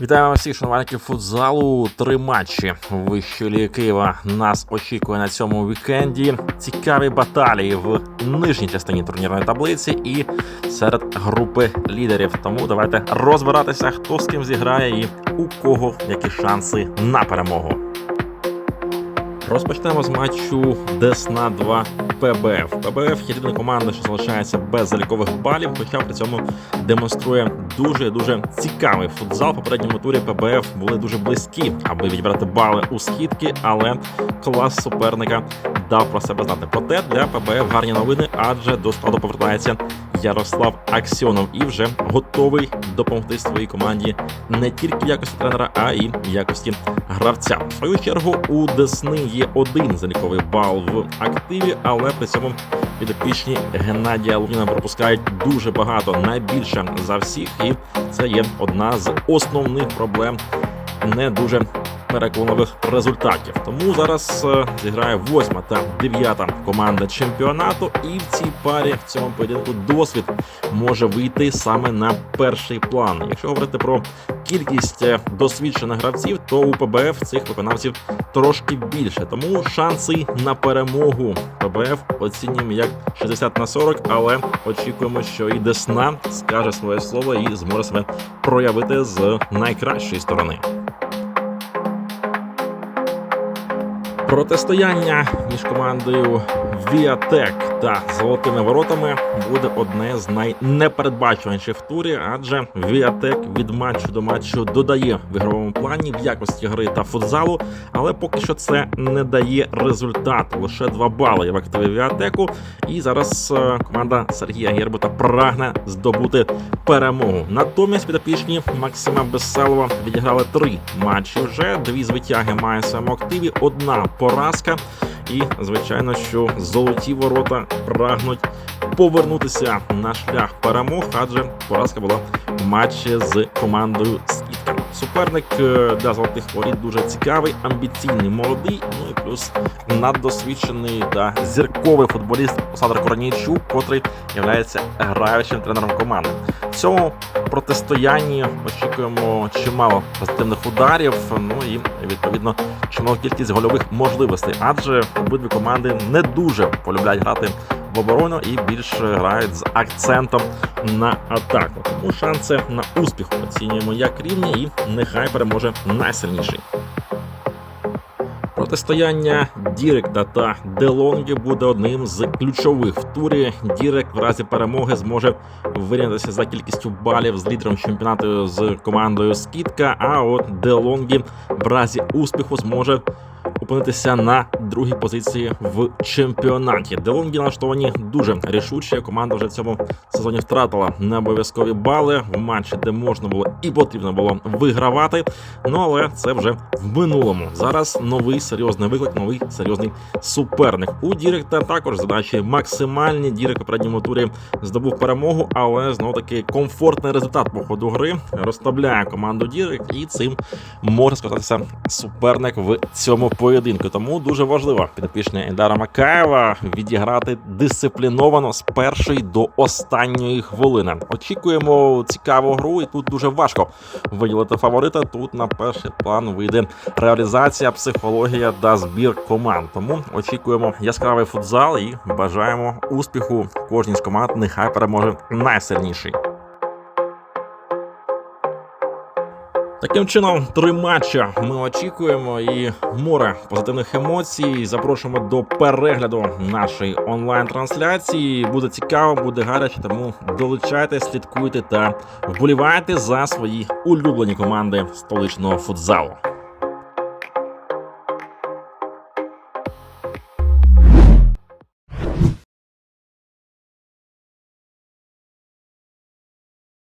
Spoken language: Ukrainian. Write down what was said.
Вітаємо всіх шанувальників футзалу. Три матчі вищої ліги Києва нас очікує на цьому вікенді. Цікаві баталії в нижній частині турнірної таблиці і серед групи лідерів. Тому давайте розбиратися, хто з ким зіграє і у кого які шанси на перемогу. Розпочнемо з матчу Десна 2 ПБФ. ПБФ єдина команда, що залишається без залікових балів, хоча при цьому демонструє дуже дуже цікавий футзал. В попередньому турі ПБФ були дуже близькі, аби відібрати бали у східки, але клас суперника дав про себе знати. Проте для ПБФ гарні новини, адже до складу повертається Ярослав Аксьонов і вже готовий допомогти своїй команді не тільки в якості тренера, а й в якості гравця. В свою чергу у Десни є один заліковий бал в активі, але при цьому підопічні Геннадія Луніна пропускають дуже багато, найбільше за всіх, і це є одна з основних проблем не дуже переконливих результатів. Тому зараз е, зіграє восьма та дев'ята команда чемпіонату, і в цій парі в цьому поєдинку досвід може вийти саме на перший план. Якщо говорити про кількість е, досвідчених гравців, то у ПБФ цих виконавців трошки більше. Тому шанси на перемогу ПБФ оцінюємо як 60 на 40, але очікуємо, що і Десна скаже своє слово і зможе себе проявити з найкращої сторони. Протистояння між командою Віатек та Золотими воротами буде одне з найнепередбачуваніших в турі, адже Віатек від матчу до матчу додає в ігровому плані в якості гри та футзалу, але поки що це не дає результату. Лише два бали є в активі Віатеку. І зараз е, команда Сергія Гербута прагне здобути перемогу. Натомість підопічні Максима Безселова відіграли три матчі. Вже дві звитяги має в своєму активі, одна поразка. І звичайно, що золоті ворота прагнуть повернутися на шлях перемог, адже поразка була в матчі з командою Скітка. Суперник е, для золотих воріт дуже цікавий, амбіційний, молодий. Ну і плюс наддосвідчений та зірковий футболіст Олександр Корнійчук, котрий є граючим тренером команди. В цьому протистоянні очікуємо чимало позитивних ударів. Ну і відповідно чимало кількість гольових можливостей, адже обидві команди не дуже полюбляють грати оборону і більше грають з акцентом на атаку. Тому шанси на успіх оцінюємо як рівні, і нехай переможе найсильніший. Протистояння Діректа та Делонгі буде одним з ключових в турі. Дірект в разі перемоги зможе вирівнятися за кількістю балів з лідером чемпіонату з командою Скітка. А от Делонгі в разі успіху зможе опинитися на другій позиції в чемпіонаті. Делонгі налаштовані дуже рішуче. Команда вже в цьому сезоні втратила необов'язкові бали в матчі, де можна було і потрібно було вигравати. Ну але це вже в минулому. Зараз новий серйозний виклик, новий серйозний суперник. У Діректа також задачі максимальні. Дірект у передньому турі здобув перемогу, але знову таки комфортний результат по ходу гри розставляє команду Дірект, і цим може скористатися суперник в цьому поєдинку. Тому дуже важливо підопічне Ендара Макаєва відіграти дисципліновано з першої до останньої хвилини. Очікуємо цікаву гру, і тут дуже важко виділити фаворита. Тут на перший план вийде реалізація, психологія та збір команд. Тому очікуємо яскравий футзал і бажаємо успіху кожній з команд. Нехай переможе найсильніший. Таким чином, три матча ми очікуємо і море позитивних емоцій. Запрошуємо до перегляду нашої онлайн-трансляції. Буде цікаво, буде гаряче, тому долучайтесь, слідкуйте та вболівайте за свої улюблені команди столичного футзалу.